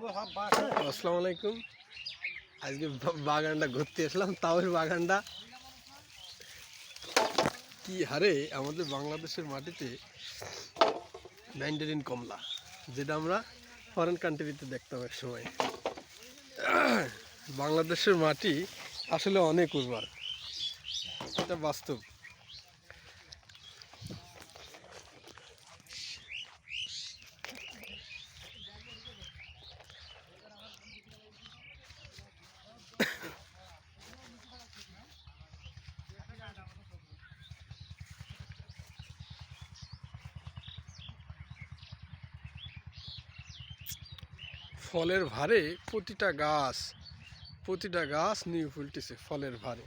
আসসালামু আলাইকুম। আজকে বাগানটা ঘুরতে আসলাম তাওয়ের বাগানটা। কি হারে, আমাদের বাংলাদেশের মাটিতে ম্যান্ডারিন কমলা, যেটা আমরা ফরেন কান্ট্রিতে দেখতাম এক সময়। বাংলাদেশের মাটি আসলে অনেক উর্বর। এটা বাস্তব। ফলের ভারে প্রতিটা গাছ প্রতিটা গাছ নিয়ে ফুলতেছে ফলের ভারে।